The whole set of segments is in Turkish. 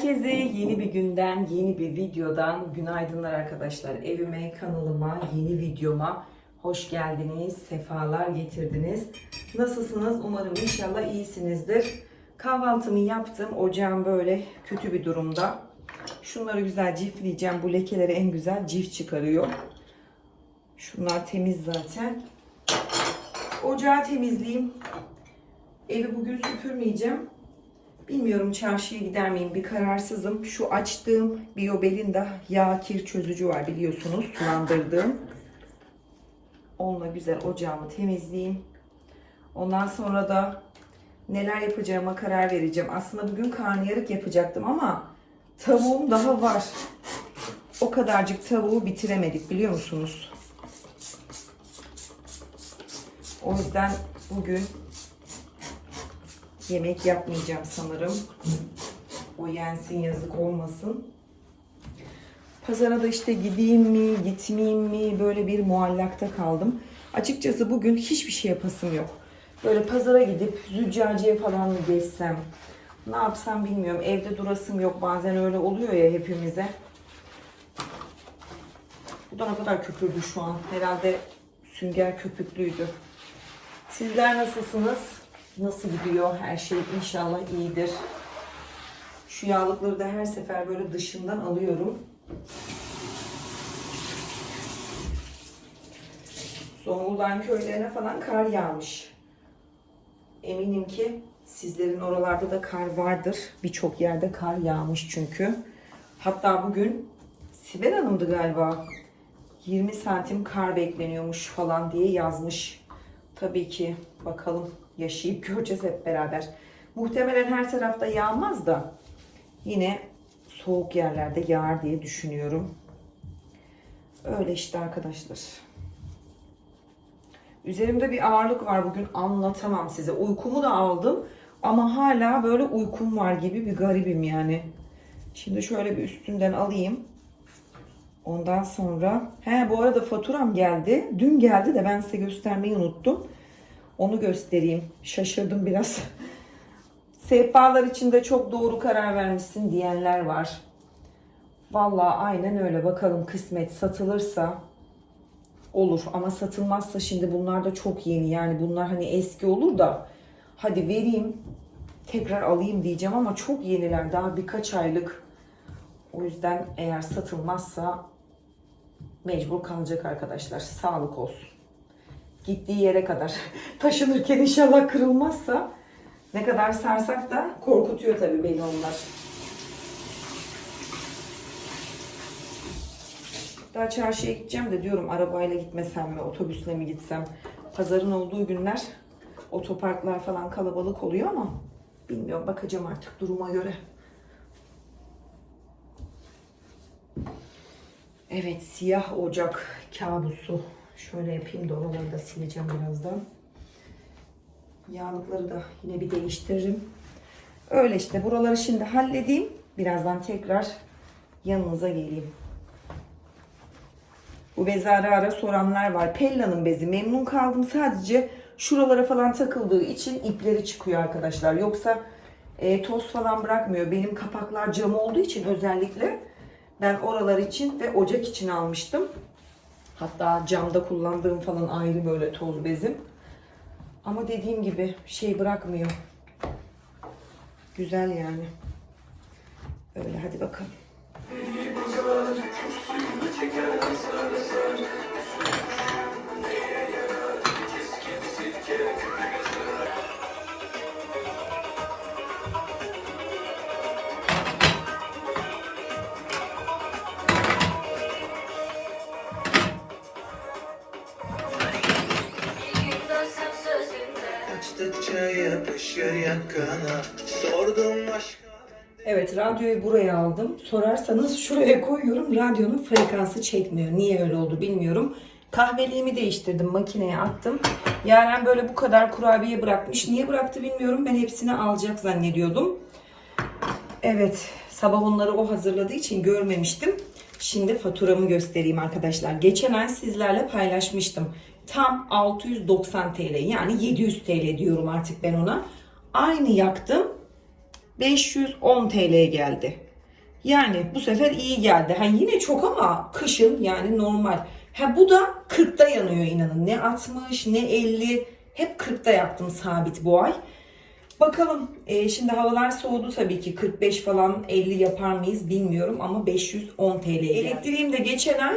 Herkese yeni bir günden, yeni bir videodan günaydınlar arkadaşlar. Evime, kanalıma, yeni videoma hoş geldiniz, sefalar getirdiniz. Nasılsınız? Umarım inşallah iyisinizdir. Kahvaltımı yaptım. Ocağım böyle kötü bir durumda. Şunları güzel cifleyeceğim. Bu lekeleri en güzel cif çıkarıyor. Şunlar temiz zaten. Ocağı temizleyeyim. Evi bugün süpürmeyeceğim. Bilmiyorum çarşıya gider miyim bir kararsızım. Şu açtığım Biobelinda yağ kir çözücü var biliyorsunuz sulandırdığım. Onunla güzel ocağımı temizleyeyim. Ondan sonra da neler yapacağıma karar vereceğim. Aslında bugün karnıyarık yapacaktım ama tavuğum daha var. O kadarcık tavuğu bitiremedik biliyor musunuz? O yüzden bugün yemek yapmayacağım sanırım. O yensin yazık olmasın. Pazara da işte gideyim mi, gitmeyeyim mi böyle bir muallakta kaldım. Açıkçası bugün hiçbir şey yapasım yok. Böyle pazara gidip züccaciye falan mı geçsem, ne yapsam bilmiyorum. Evde durasım yok. Bazen öyle oluyor ya hepimize. Bu da ne kadar köpürdü şu an. Herhalde sünger köpüklüydü. Sizler nasılsınız? Nasıl gidiyor? Her şey inşallah iyidir. Şu yağlıkları da her sefer böyle dışından alıyorum. Zonguldak köylerine falan kar yağmış. Eminim ki sizlerin oralarda da kar vardır. Birçok yerde kar yağmış çünkü. Hatta bugün Sibel Hanım'dı galiba. 20 santim kar bekleniyormuş falan diye yazmış. Tabii ki bakalım yaşayıp göreceğiz hep beraber. Muhtemelen her tarafta yağmaz da yine soğuk yerlerde yağar diye düşünüyorum. Öyle işte arkadaşlar. Üzerimde bir ağırlık var bugün anlatamam size. Uykumu da aldım ama hala böyle uykum var gibi bir garibim yani. Şimdi şöyle bir üstünden alayım. Ondan sonra he bu arada faturam geldi. Dün geldi de ben size göstermeyi unuttum. Onu göstereyim. Şaşırdım biraz. Sehpalar içinde çok doğru karar vermişsin diyenler var. Vallahi aynen öyle. Bakalım kısmet satılırsa olur ama satılmazsa şimdi bunlar da çok yeni. Yani bunlar hani eski olur da hadi vereyim tekrar alayım diyeceğim ama çok yeniler. Daha birkaç aylık. O yüzden eğer satılmazsa mecbur kalacak arkadaşlar. Sağlık olsun gittiği yere kadar taşınırken inşallah kırılmazsa ne kadar sarsak da korkutuyor tabii beni onlar. Daha çarşıya gideceğim de diyorum arabayla gitmesem mi, otobüsle mi gitsem. Pazarın olduğu günler otoparklar falan kalabalık oluyor ama bilmiyorum bakacağım artık duruma göre. Evet siyah ocak kabusu. Şöyle yapayım da oraları da sileceğim birazdan. Yağlıkları da yine bir değiştiririm. Öyle işte buraları şimdi halledeyim. Birazdan tekrar yanınıza geleyim. Bu bezi ara ara soranlar var. Pella'nın bezi memnun kaldım. Sadece şuralara falan takıldığı için ipleri çıkıyor arkadaşlar. Yoksa e, toz falan bırakmıyor. Benim kapaklar cam olduğu için özellikle ben oralar için ve ocak için almıştım. Hatta camda kullandığım falan ayrı böyle toz bezim. Ama dediğim gibi şey bırakmıyor. Güzel yani. Öyle hadi bakalım. Yapışır yakana Sordum başka Evet radyoyu buraya aldım. Sorarsanız şuraya koyuyorum. Radyonun frekansı çekmiyor. Niye öyle oldu bilmiyorum. Kahveliğimi değiştirdim. Makineye attım. Yaren böyle bu kadar kurabiye bırakmış. Niye bıraktı bilmiyorum. Ben hepsini alacak zannediyordum. Evet. Sabah onları o hazırladığı için görmemiştim. Şimdi faturamı göstereyim arkadaşlar. Geçen ay sizlerle paylaşmıştım. Tam 690 TL yani 700 TL diyorum artık ben ona. Aynı yaktım. 510 TL geldi. Yani bu sefer iyi geldi. Ha yine çok ama kışın yani normal. Ha bu da 40'ta yanıyor inanın. Ne 60 ne 50 hep 40'ta yaptım sabit bu ay. Bakalım e, şimdi havalar soğudu tabii ki 45 falan 50 yapar mıyız bilmiyorum ama 510 TL. Elektriğim de geçen ay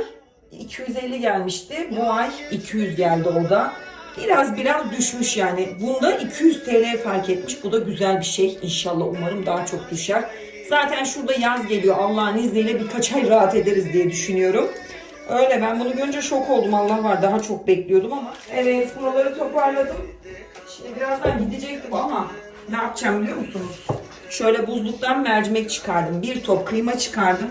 250 gelmişti. Bu ay 200 geldi o da. Biraz biraz düşmüş yani. Bunda 200 TL fark etmiş. Bu da güzel bir şey. İnşallah umarım daha çok düşer. Zaten şurada yaz geliyor. Allah'ın izniyle birkaç ay rahat ederiz diye düşünüyorum. Öyle ben bunu görünce şok oldum. Allah var daha çok bekliyordum ama. Evet buraları toparladım. Şimdi birazdan gidecektim ama ne yapacağım biliyor musunuz? Şöyle buzluktan mercimek çıkardım. Bir top kıyma çıkardım.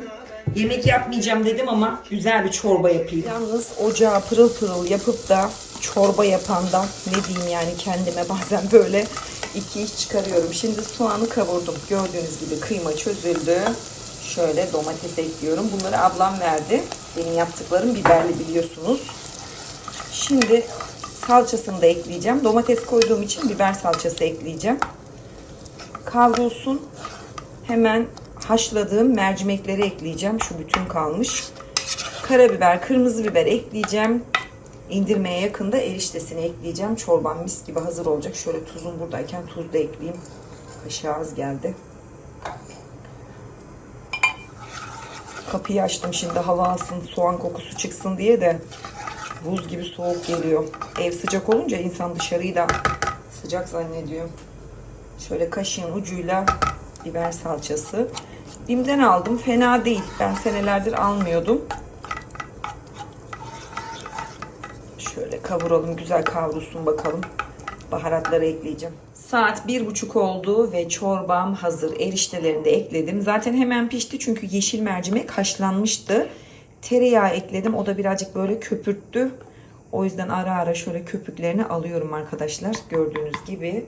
Yemek yapmayacağım dedim ama güzel bir çorba yapayım. Yalnız ocağı pırıl pırıl yapıp da çorba yapandan ne diyeyim yani kendime bazen böyle iki iş çıkarıyorum. Şimdi soğanı kavurdum. Gördüğünüz gibi kıyma çözüldü. Şöyle domates ekliyorum. Bunları ablam verdi. Benim yaptıklarım biberli biliyorsunuz. Şimdi salçasını da ekleyeceğim. Domates koyduğum için biber salçası ekleyeceğim. Kavrulsun. Hemen haşladığım mercimekleri ekleyeceğim. Şu bütün kalmış. Karabiber, kırmızı biber ekleyeceğim. İndirmeye yakında eriştesini ekleyeceğim. Çorbam mis gibi hazır olacak. Şöyle tuzum buradayken tuz da ekleyeyim. Kaşığı az geldi. Kapıyı açtım şimdi hava alsın, soğan kokusu çıksın diye de buz gibi soğuk geliyor. Ev sıcak olunca insan dışarıyı da sıcak zannediyor. Şöyle kaşığın ucuyla biber salçası. Bim'den aldım. Fena değil. Ben senelerdir almıyordum. Şöyle kavuralım. Güzel kavrulsun bakalım. Baharatları ekleyeceğim. Saat bir buçuk oldu ve çorbam hazır. Eriştelerini de ekledim. Zaten hemen pişti çünkü yeşil mercimek haşlanmıştı. Tereyağı ekledim. O da birazcık böyle köpürttü. O yüzden ara ara şöyle köpüklerini alıyorum arkadaşlar. Gördüğünüz gibi.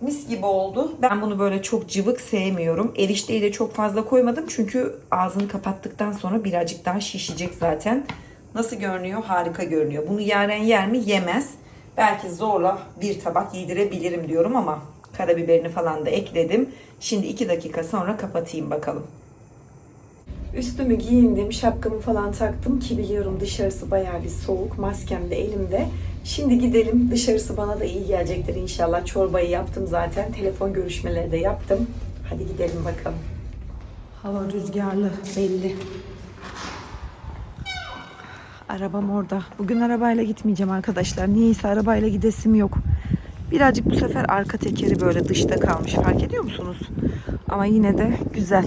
Mis gibi oldu. Ben bunu böyle çok cıvık sevmiyorum. Erişteyi de çok fazla koymadım. Çünkü ağzını kapattıktan sonra birazcık daha şişecek zaten. Nasıl görünüyor? Harika görünüyor. Bunu yaren yer mi? Yemez. Belki zorla bir tabak yedirebilirim diyorum ama karabiberini falan da ekledim. Şimdi 2 dakika sonra kapatayım bakalım. Üstümü giyindim, şapkamı falan taktım ki biliyorum dışarısı bayağı bir soğuk. Maskem de elimde. Şimdi gidelim. Dışarısı bana da iyi gelecektir inşallah. Çorbayı yaptım zaten. Telefon görüşmeleri de yaptım. Hadi gidelim bakalım. Hava rüzgarlı belli. Arabam orada. Bugün arabayla gitmeyeceğim arkadaşlar. Niyeyse arabayla gidesim yok. Birazcık bu sefer arka tekeri böyle dışta kalmış. Fark ediyor musunuz? Ama yine de güzel.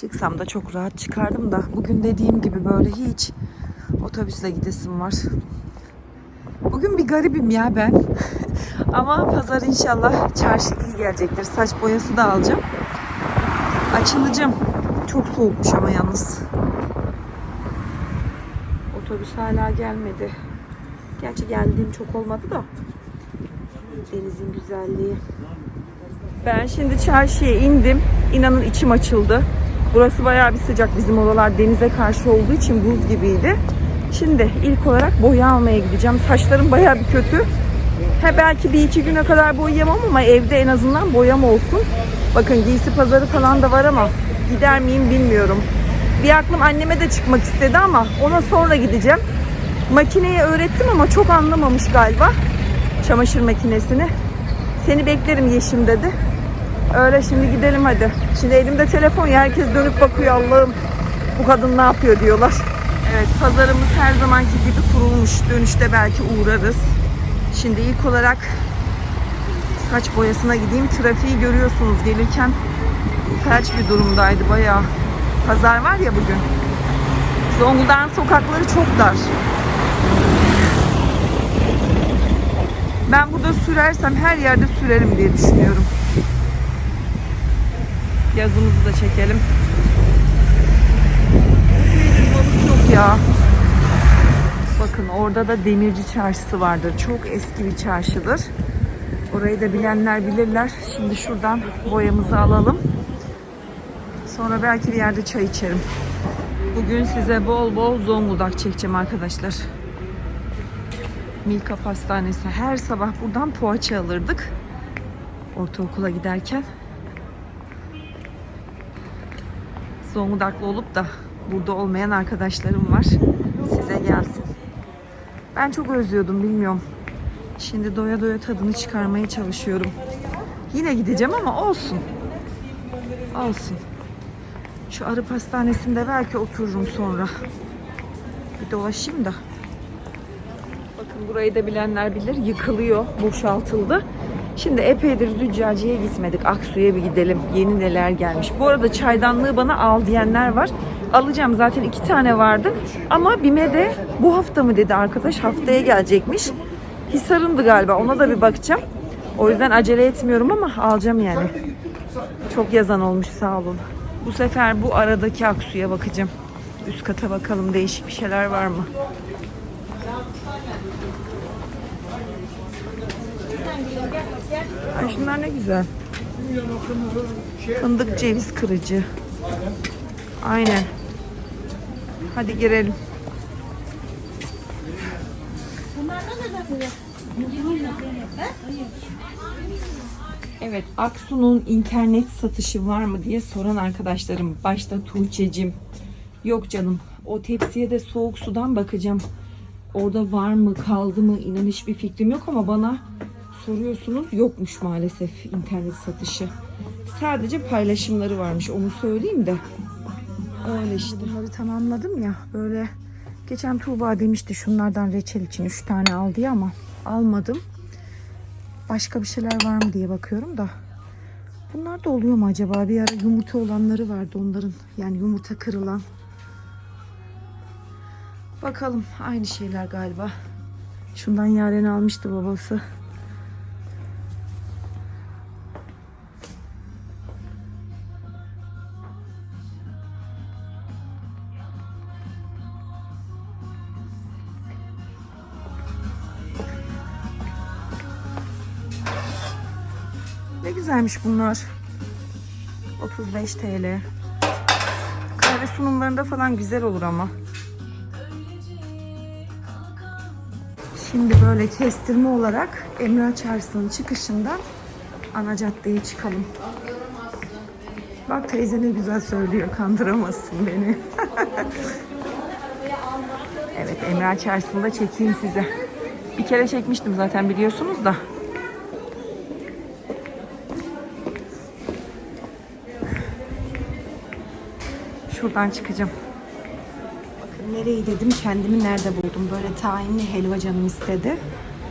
Çıksam da çok rahat çıkardım da bugün dediğim gibi böyle hiç otobüsle gidesim var. Bugün bir garibim ya ben. Ama pazar inşallah çarşı iyi gelecektir. Saç boyası da alacağım. Açılacağım. Çok soğukmuş ama yalnız. Otobüs hala gelmedi. Gerçi geldiğim çok olmadı da. Denizin güzelliği. Ben şimdi çarşıya indim. İnanın içim açıldı. Burası bayağı bir sıcak. Bizim oralar denize karşı olduğu için buz gibiydi. Şimdi ilk olarak boya almaya gideceğim. Saçlarım bayağı bir kötü. He belki bir iki güne kadar boyayamam ama evde en azından boyam olsun. Bakın giysi pazarı falan da var ama gider miyim bilmiyorum. Bir aklım anneme de çıkmak istedi ama ona sonra gideceğim. Makineyi öğrettim ama çok anlamamış galiba. Çamaşır makinesini. Seni beklerim Yeşim dedi. Öyle şimdi gidelim hadi. Şimdi elimde telefon ya herkes dönüp bakıyor Allah'ım bu kadın ne yapıyor diyorlar. Evet pazarımız her zamanki gibi kurulmuş. Dönüşte belki uğrarız. Şimdi ilk olarak saç boyasına gideyim. Trafiği görüyorsunuz gelirken felç bir durumdaydı bayağı. Pazar var ya bugün. Zonguldak'ın sokakları çok dar. Ben burada sürersem her yerde sürerim diye düşünüyorum. Yazımızı da çekelim. Balık yok ya. Bakın orada da demirci çarşısı vardır. Çok eski bir çarşıdır. Orayı da bilenler bilirler. Şimdi şuradan boyamızı alalım. Sonra belki bir yerde çay içerim. Bugün size bol bol Zonguldak çekeceğim arkadaşlar. Milka Pastanesi. Her sabah buradan poğaça alırdık. Ortaokula giderken. Zonguldaklı olup da burada olmayan arkadaşlarım var. Size gelsin. Ben çok özlüyordum bilmiyorum. Şimdi doya doya tadını çıkarmaya çalışıyorum. Yine gideceğim ama olsun. Olsun. Şu arı pastanesinde belki otururum sonra. Bir dolaşayım da. Bakın burayı da bilenler bilir. Yıkılıyor, boşaltıldı. Şimdi epeydir Züccaciye'ye gitmedik. Aksu'ya bir gidelim. Yeni neler gelmiş. Bu arada çaydanlığı bana al diyenler var. Alacağım zaten iki tane vardı. Ama BİM'e de bu hafta mı dedi arkadaş haftaya gelecekmiş. Hisar'ındı galiba ona da bir bakacağım. O yüzden acele etmiyorum ama alacağım yani. Çok yazan olmuş sağ olun. Bu sefer bu aradaki Aksu'ya bakacağım. Üst kata bakalım değişik bir şeyler var mı? Ay şunlar ne güzel. Fındık ceviz kırıcı. Aynen. Hadi girelim. Evet, Aksu'nun internet satışı var mı diye soran arkadaşlarım. Başta Tuğçe'cim. Yok canım, o tepsiye de soğuk sudan bakacağım. Orada var mı, kaldı mı inan hiçbir fikrim yok ama bana soruyorsunuz. Yokmuş maalesef internet satışı. Sadece paylaşımları varmış, onu söyleyeyim de. Öyle işte. Bunları tamamladım ya, böyle geçen Tuğba demişti şunlardan reçel için 3 tane al diye ama almadım. Başka bir şeyler var mı diye bakıyorum da. Bunlar da oluyor mu acaba? Bir ara yumurta olanları vardı onların. Yani yumurta kırılan. Bakalım aynı şeyler galiba. Şundan yaren almıştı babası. Ne güzelmiş bunlar. 35 TL. Kahve sunumlarında falan güzel olur ama. Şimdi böyle kestirme olarak Emrah Çarşısı'nın çıkışından ana caddeye çıkalım. Bak teyze ne güzel söylüyor. Kandıramazsın beni. evet Emrah Çarşısı'nda çekeyim size. Bir kere çekmiştim zaten biliyorsunuz da. Şuradan çıkacağım. Bakın nereyi dedim kendimi nerede buldum. Böyle tayinli helva canım istedi.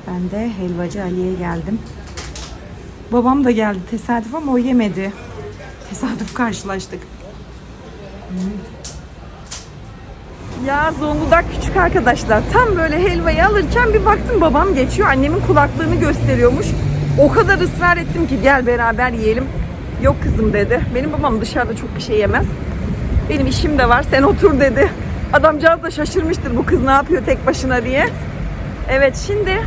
Ben de helvacı Ali'ye geldim. Babam da geldi tesadüf ama o yemedi. Tesadüf karşılaştık. Ya Zonguldak küçük arkadaşlar. Tam böyle helvayı alırken bir baktım babam geçiyor. Annemin kulaklığını gösteriyormuş. O kadar ısrar ettim ki gel beraber yiyelim. Yok kızım dedi. Benim babam dışarıda çok bir şey yemez. Benim işim de var sen otur dedi. Adamcağız da şaşırmıştır bu kız ne yapıyor tek başına diye. Evet şimdi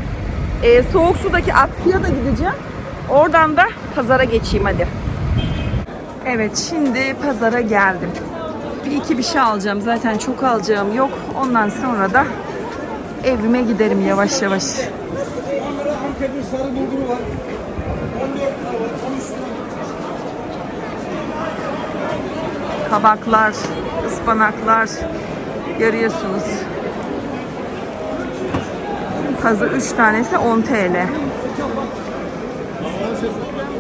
e, soğuk sudaki Aksu'ya da gideceğim. Oradan da pazara geçeyim hadi. Evet şimdi pazara geldim. Bir iki bir şey alacağım. Zaten çok alacağım yok. Ondan sonra da evime giderim yavaş yavaş. Antep'in sarı bulguru var. 14 lira var. 13 lira. Kabaklar, ıspanaklar görüyorsunuz. Pazı 3 tanesi 10 TL.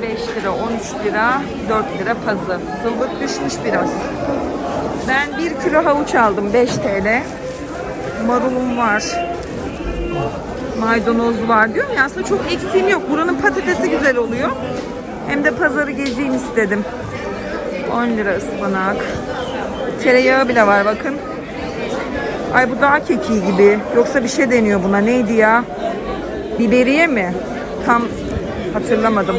5 lira, 13 lira, 4 lira pazı. Zılgıt düşmüş biraz. Ben 1 kilo havuç aldım 5 TL. Marulum var. Maydanoz var diyorum ya aslında çok eksiğim yok. Buranın patatesi güzel oluyor. Hem de pazarı gezeyim istedim. 10 lira ıspanak. Tereyağı bile var bakın. Ay bu daha kekiği gibi. Yoksa bir şey deniyor buna. Neydi ya? Biberiye mi? Tam hatırlamadım.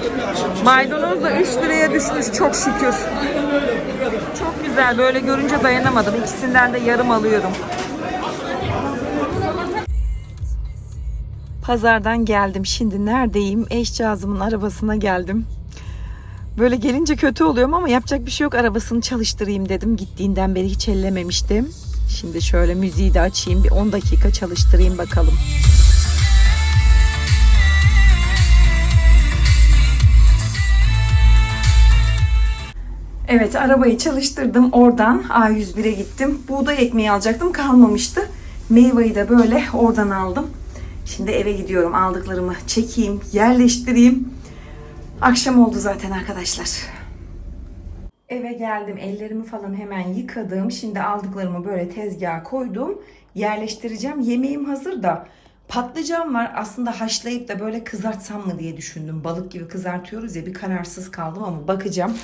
Maydanoz da 3 liraya düşmüş çok şükür. Çok güzel. Böyle görünce dayanamadım. İkisinden de yarım alıyorum. Pazardan geldim. Şimdi neredeyim? Eşcağızımın arabasına geldim. Böyle gelince kötü oluyorum ama yapacak bir şey yok. Arabasını çalıştırayım dedim. Gittiğinden beri hiç ellememiştim. Şimdi şöyle müziği de açayım. Bir 10 dakika çalıştırayım bakalım. Evet arabayı çalıştırdım. Oradan A101'e gittim. Buğday ekmeği alacaktım. Kalmamıştı. Meyveyi de böyle oradan aldım. Şimdi eve gidiyorum. Aldıklarımı çekeyim, yerleştireyim. Akşam oldu zaten arkadaşlar. Eve geldim. Ellerimi falan hemen yıkadım. Şimdi aldıklarımı böyle tezgaha koydum. Yerleştireceğim. Yemeğim hazır da patlıcan var. Aslında haşlayıp da böyle kızartsam mı diye düşündüm. Balık gibi kızartıyoruz ya bir kararsız kaldım ama bakacağım.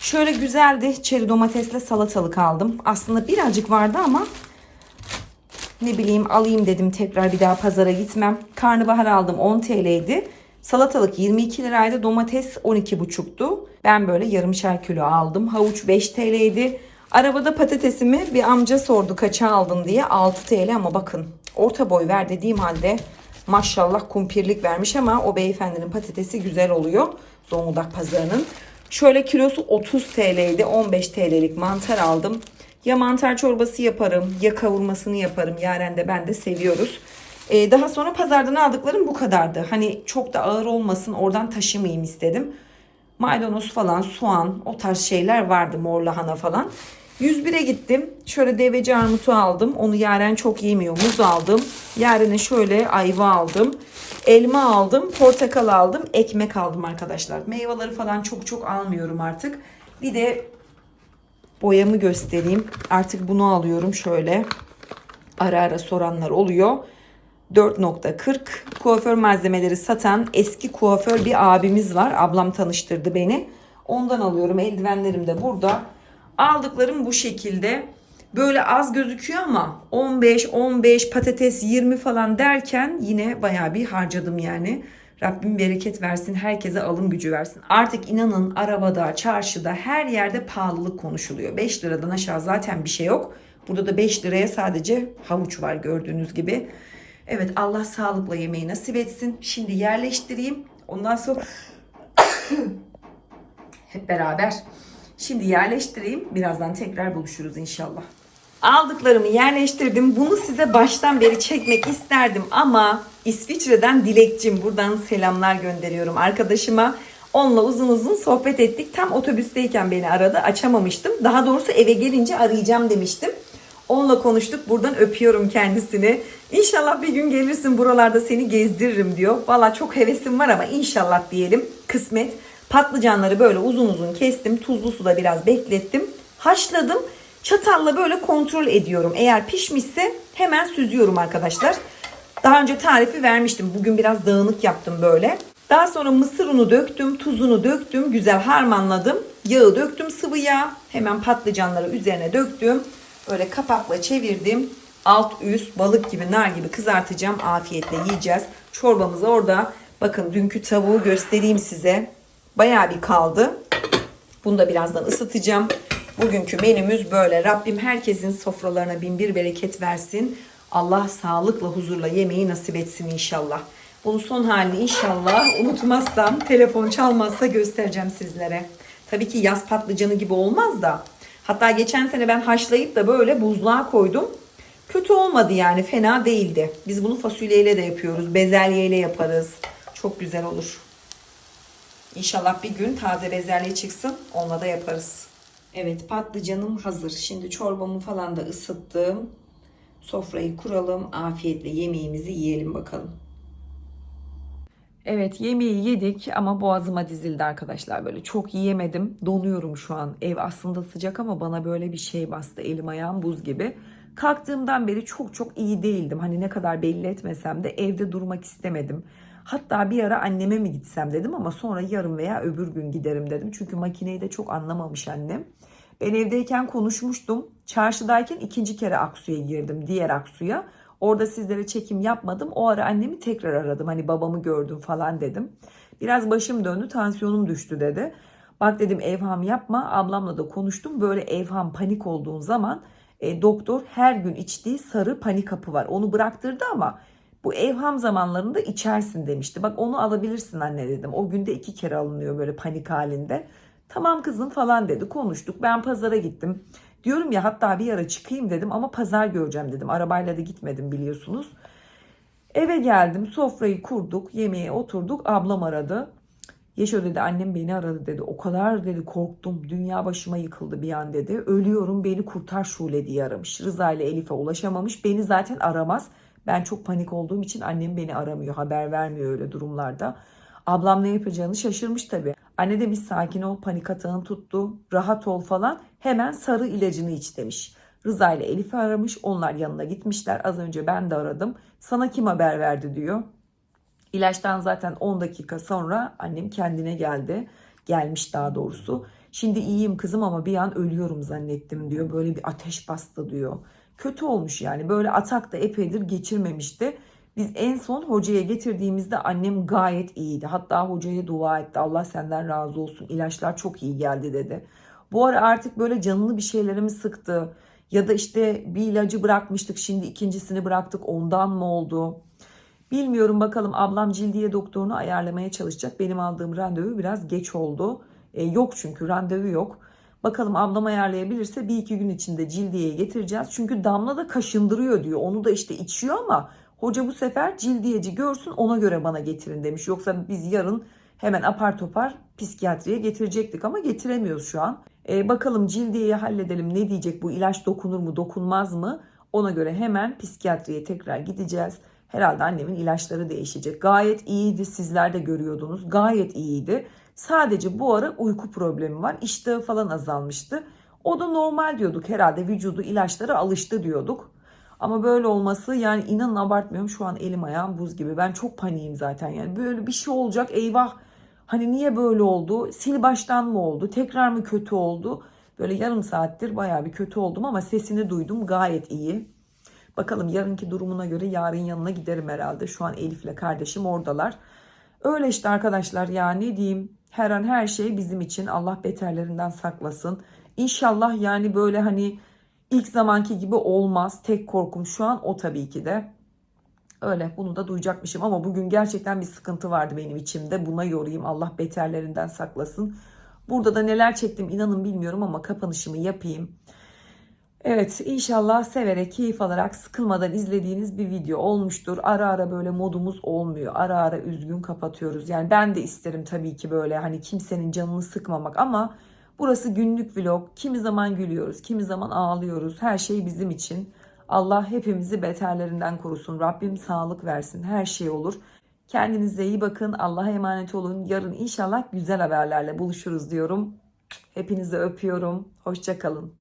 Şöyle güzeldi. Çeri domatesle salatalık aldım. Aslında birazcık vardı ama ne bileyim alayım dedim tekrar bir daha pazara gitmem. Karnabahar aldım 10 TL'ydi. Salatalık 22 liraydı. Domates 12,5'tu. Ben böyle yarımşar kilo aldım. Havuç 5 TL'ydi. Arabada patatesimi bir amca sordu kaça aldın diye. 6 TL ama bakın orta boy ver dediğim halde maşallah kumpirlik vermiş ama o beyefendinin patatesi güzel oluyor. Zonguldak pazarının. Şöyle kilosu 30 TL'ydi. 15 TL'lik mantar aldım. Ya mantar çorbası yaparım ya kavurmasını yaparım. Yaren de ben de seviyoruz. Ee, daha sonra pazardan aldıklarım bu kadardı. Hani çok da ağır olmasın oradan taşımayayım istedim. Maydanoz falan, soğan o tarz şeyler vardı mor lahana falan. 101'e gittim. Şöyle deveci armutu aldım. Onu Yaren çok yemiyor. Muz aldım. Yaren'e şöyle ayva aldım. Elma aldım. Portakal aldım. Ekmek aldım arkadaşlar. Meyveleri falan çok çok almıyorum artık. Bir de boyamı göstereyim. Artık bunu alıyorum şöyle. Ara ara soranlar oluyor. 4.40 kuaför malzemeleri satan eski kuaför bir abimiz var. Ablam tanıştırdı beni. Ondan alıyorum. Eldivenlerim de burada. Aldıklarım bu şekilde. Böyle az gözüküyor ama 15, 15, patates 20 falan derken yine bayağı bir harcadım yani. Rabbim bereket versin, herkese alım gücü versin. Artık inanın arabada, çarşıda, her yerde pahalılık konuşuluyor. 5 liradan aşağı zaten bir şey yok. Burada da 5 liraya sadece havuç var gördüğünüz gibi. Evet Allah sağlıkla yemeği nasip etsin. Şimdi yerleştireyim. Ondan sonra hep beraber. Şimdi yerleştireyim. Birazdan tekrar buluşuruz inşallah. Aldıklarımı yerleştirdim. Bunu size baştan beri çekmek isterdim ama İsviçre'den Dilekçim buradan selamlar gönderiyorum arkadaşıma. Onunla uzun uzun sohbet ettik. Tam otobüsteyken beni aradı. Açamamıştım. Daha doğrusu eve gelince arayacağım demiştim. Onunla konuştuk. Buradan öpüyorum kendisini. İnşallah bir gün gelirsin buralarda seni gezdiririm diyor. Valla çok hevesim var ama inşallah diyelim. Kısmet. Patlıcanları böyle uzun uzun kestim. Tuzlu suda biraz beklettim. Haşladım. Çatalla böyle kontrol ediyorum. Eğer pişmişse hemen süzüyorum arkadaşlar. Daha önce tarifi vermiştim. Bugün biraz dağınık yaptım böyle. Daha sonra mısır unu döktüm, tuzunu döktüm, güzel harmanladım. Yağı döktüm sıvı yağ. Hemen patlıcanları üzerine döktüm. Böyle kapakla çevirdim. Alt üst balık gibi nar gibi kızartacağım. Afiyetle yiyeceğiz. Çorbamız orada. Bakın dünkü tavuğu göstereyim size. Bayağı bir kaldı. Bunu da birazdan ısıtacağım. Bugünkü menümüz böyle. Rabbim herkesin sofralarına bin bir bereket versin. Allah sağlıkla, huzurla yemeği nasip etsin inşallah. Bunun son halini inşallah unutmazsam, telefon çalmazsa göstereceğim sizlere. Tabii ki yaz patlıcanı gibi olmaz da. Hatta geçen sene ben haşlayıp da böyle buzluğa koydum. Kötü olmadı yani, fena değildi. Biz bunu fasulyeyle de yapıyoruz, bezelyeyle yaparız. Çok güzel olur. İnşallah bir gün taze bezelye çıksın, onunla da yaparız. Evet patlıcanım hazır. Şimdi çorbamı falan da ısıttım. Sofrayı kuralım. Afiyetle yemeğimizi yiyelim bakalım. Evet yemeği yedik ama boğazıma dizildi arkadaşlar. Böyle çok yiyemedim. Donuyorum şu an. Ev aslında sıcak ama bana böyle bir şey bastı. Elim ayağım buz gibi. Kalktığımdan beri çok çok iyi değildim. Hani ne kadar belli etmesem de evde durmak istemedim. Hatta bir ara anneme mi gitsem dedim ama sonra yarın veya öbür gün giderim dedim. Çünkü makineyi de çok anlamamış annem. Ben evdeyken konuşmuştum. Çarşıdayken ikinci kere Aksu'ya girdim. Diğer Aksu'ya. Orada sizlere çekim yapmadım. O ara annemi tekrar aradım. Hani babamı gördüm falan dedim. Biraz başım döndü, tansiyonum düştü dedi. Bak dedim evham yapma. Ablamla da konuştum. Böyle evham panik olduğun zaman e, doktor her gün içtiği sarı panik hapı var. Onu bıraktırdı ama bu evham zamanlarında içersin demişti. Bak onu alabilirsin anne dedim. O günde iki kere alınıyor böyle panik halinde. Tamam kızım falan dedi. Konuştuk. Ben pazara gittim. Diyorum ya hatta bir ara çıkayım dedim ama pazar göreceğim dedim. Arabayla da gitmedim biliyorsunuz. Eve geldim. Sofrayı kurduk. Yemeğe oturduk. Ablam aradı. Yaşo dedi annem beni aradı dedi. O kadar dedi korktum. Dünya başıma yıkıldı bir an dedi. Ölüyorum beni kurtar Şule diye aramış. Rıza ile Elif'e ulaşamamış. Beni zaten aramaz. Ben çok panik olduğum için annem beni aramıyor. Haber vermiyor öyle durumlarda. Ablam ne yapacağını şaşırmış tabii. Anne demiş sakin ol panik atağın tuttu. Rahat ol falan. Hemen sarı ilacını iç demiş. Rıza ile Elif'i aramış. Onlar yanına gitmişler. Az önce ben de aradım. Sana kim haber verdi diyor. İlaçtan zaten 10 dakika sonra annem kendine geldi. Gelmiş daha doğrusu. Şimdi iyiyim kızım ama bir an ölüyorum zannettim diyor. Böyle bir ateş bastı diyor. Kötü olmuş yani. Böyle atak da epeydir geçirmemişti. Biz en son hocaya getirdiğimizde annem gayet iyiydi. Hatta hocaya dua etti. Allah senden razı olsun. İlaçlar çok iyi geldi dedi. Bu ara artık böyle canını bir şeylerimi sıktı. Ya da işte bir ilacı bırakmıştık şimdi ikincisini bıraktık ondan mı oldu? Bilmiyorum bakalım ablam cildiye doktorunu ayarlamaya çalışacak. Benim aldığım randevu biraz geç oldu. E, yok çünkü randevu yok. Bakalım ablam ayarlayabilirse bir iki gün içinde cildiyeye getireceğiz. Çünkü Damla da kaşındırıyor diyor. Onu da işte içiyor ama hoca bu sefer cildiyeci görsün ona göre bana getirin demiş. Yoksa biz yarın hemen apar topar psikiyatriye getirecektik ama getiremiyoruz şu an. E, bakalım cildiyeyi halledelim ne diyecek bu ilaç dokunur mu dokunmaz mı? Ona göre hemen psikiyatriye tekrar gideceğiz. Herhalde annemin ilaçları değişecek. Gayet iyiydi sizler de görüyordunuz. Gayet iyiydi. Sadece bu ara uyku problemi var. İştahı falan azalmıştı. O da normal diyorduk herhalde vücudu ilaçlara alıştı diyorduk. Ama böyle olması yani inanın abartmıyorum şu an elim ayağım buz gibi. Ben çok paniğim zaten yani böyle bir şey olacak eyvah. Hani niye böyle oldu? Sil baştan mı oldu? Tekrar mı kötü oldu? Böyle yarım saattir bayağı bir kötü oldum ama sesini duydum gayet iyi. Bakalım yarınki durumuna göre yarın yanına giderim herhalde. Şu an Elif'le kardeşim oradalar. Öyle işte arkadaşlar ya ne diyeyim. Her an her şey bizim için Allah beterlerinden saklasın. İnşallah yani böyle hani ilk zamanki gibi olmaz. Tek korkum şu an o tabii ki de. Öyle bunu da duyacakmışım ama bugün gerçekten bir sıkıntı vardı benim içimde. Buna yorayım Allah beterlerinden saklasın. Burada da neler çektim inanın bilmiyorum ama kapanışımı yapayım. Evet inşallah severek keyif alarak sıkılmadan izlediğiniz bir video olmuştur. Ara ara böyle modumuz olmuyor. Ara ara üzgün kapatıyoruz. Yani ben de isterim tabii ki böyle hani kimsenin canını sıkmamak ama burası günlük vlog. Kimi zaman gülüyoruz, kimi zaman ağlıyoruz. Her şey bizim için. Allah hepimizi beterlerinden korusun. Rabbim sağlık versin. Her şey olur. Kendinize iyi bakın. Allah'a emanet olun. Yarın inşallah güzel haberlerle buluşuruz diyorum. Hepinizi öpüyorum. Hoşçakalın.